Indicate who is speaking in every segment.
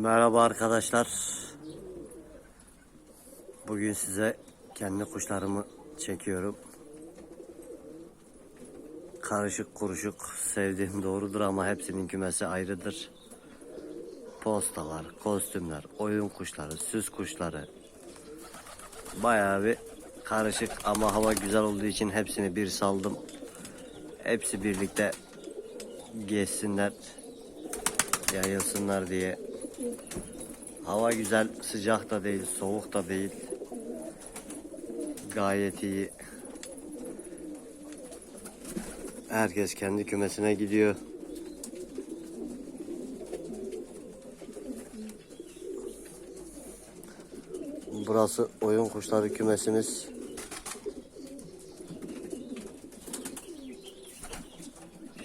Speaker 1: Merhaba arkadaşlar. Bugün size kendi kuşlarımı çekiyorum. Karışık kuruşuk sevdiğim doğrudur ama hepsinin kümesi ayrıdır. Postalar, kostümler, oyun kuşları, süs kuşları. Bayağı bir karışık ama hava güzel olduğu için hepsini bir saldım. Hepsi birlikte gezsinler, yayılsınlar diye Hava güzel, sıcak da değil, soğuk da değil. Gayet iyi. Herkes kendi kümesine gidiyor. Burası oyun kuşları kümesimiz.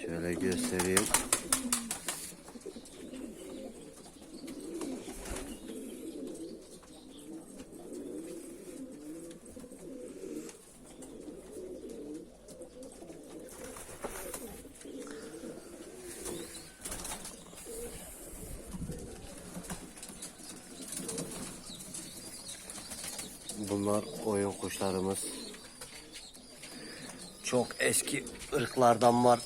Speaker 1: Şöyle göstereyim. Bunlar oyun kuşlarımız. Çok eski ırklardan var.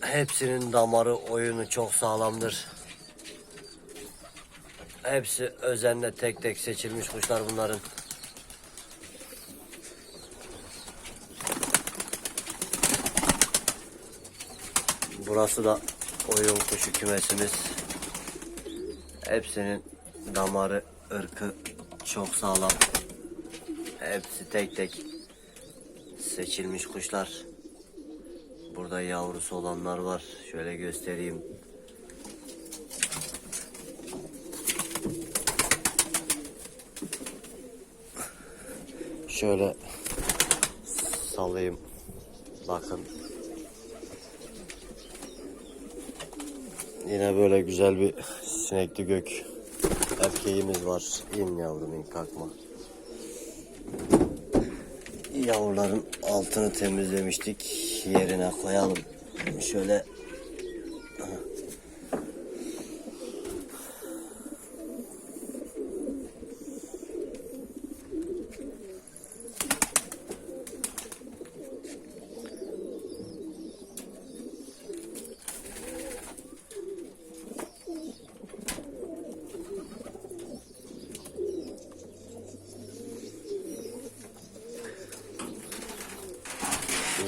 Speaker 1: Hepsinin damarı, oyunu çok sağlamdır. Hepsi özenle tek tek seçilmiş kuşlar bunların. Burası da oyun kuşu kümesimiz. Hepsinin damarı, ırkı çok sağlam. Hepsi tek tek seçilmiş kuşlar. Burada yavrusu olanlar var. Şöyle göstereyim. Şöyle salayım. Bakın. Yine böyle güzel bir sinekli gök erkeğimiz var. İn yavrum in kalkma. Yavruların altını temizlemiştik. Yerine koyalım. Şöyle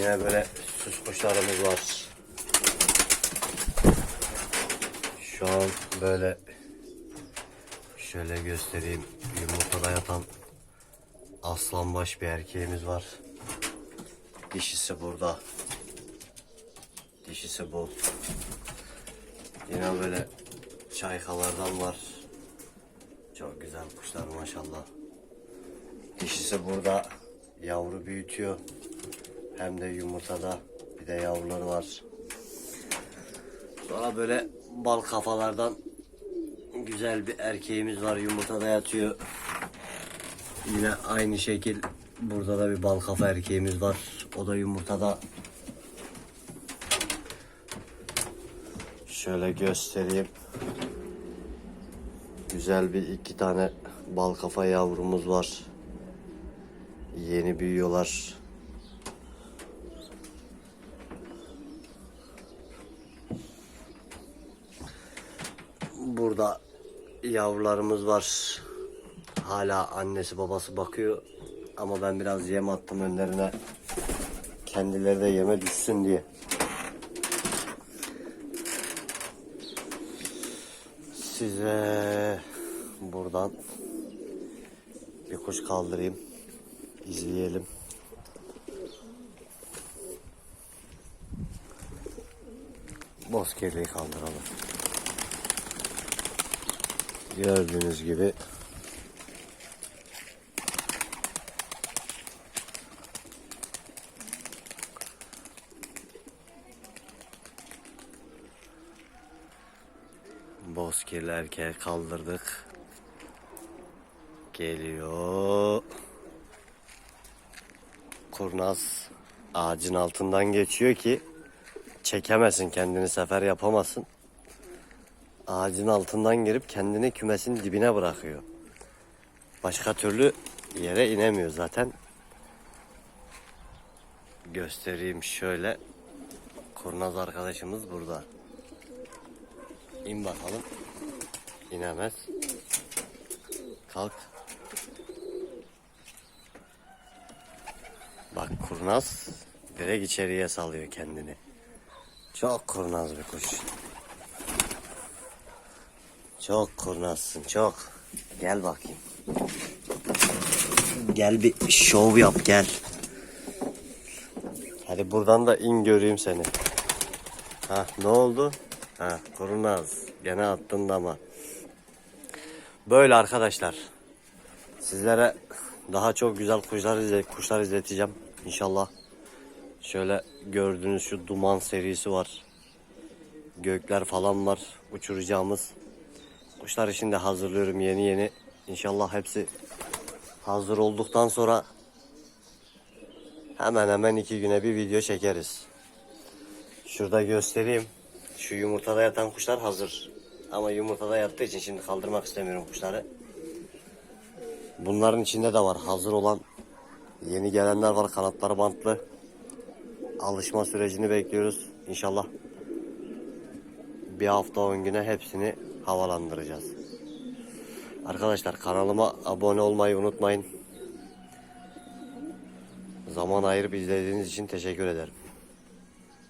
Speaker 1: Yine böyle süs kuşlarımız var. Şu an böyle şöyle göstereyim. Yumurtada yatan aslanbaş bir erkeğimiz var. Dişisi burada. Dişisi bu. Yine böyle çaykalardan var. Çok güzel kuşlar maşallah. Dişisi burada yavru büyütüyor. Hem de yumurtada bir de yavruları var. Sonra böyle bal kafalardan güzel bir erkeğimiz var yumurtada yatıyor. Yine aynı şekil burada da bir bal kafa erkeğimiz var. O da yumurtada. Şöyle göstereyim. Güzel bir iki tane bal kafa yavrumuz var. Yeni büyüyorlar. Burada yavrularımız var. Hala annesi babası bakıyor. Ama ben biraz yem attım önlerine. Kendileri de yeme düşsün diye. Size buradan bir kuş kaldırayım. İzleyelim. Bozkirliği kaldıralım. Gördüğünüz gibi Bozkirli erkeğe kaldırdık. Geliyor. Kurnaz ağacın altından geçiyor ki çekemesin kendini sefer yapamasın. Ağacın altından girip kendini kümesin dibine bırakıyor. Başka türlü yere inemiyor zaten. Göstereyim şöyle. Kurnaz arkadaşımız burada. İn bakalım. İnemez. Kalk. Bak kurnaz direkt içeriye salıyor kendini. Çok kurnaz bir kuş. Çok kurnazsın çok. Gel bakayım. Gel bir şov yap gel. Hadi buradan da in göreyim seni. Ha ne oldu? Ha kurnaz. Gene attın dama. Böyle arkadaşlar. Sizlere daha çok güzel kuşlar, izle, kuşlar izleteceğim inşallah. Şöyle gördüğünüz şu duman serisi var. Gökler falan var uçuracağımız. Kuşlar için de hazırlıyorum yeni yeni. İnşallah hepsi hazır olduktan sonra hemen hemen iki güne bir video çekeriz. Şurada göstereyim. Şu yumurtada yatan kuşlar hazır. Ama yumurtada yattığı için şimdi kaldırmak istemiyorum kuşları. Bunların içinde de var hazır olan. Yeni gelenler var kanatları bantlı. Alışma sürecini bekliyoruz. İnşallah bir hafta 10 güne hepsini havalandıracağız. Arkadaşlar kanalıma abone olmayı unutmayın. Zaman ayırıp izlediğiniz için teşekkür ederim.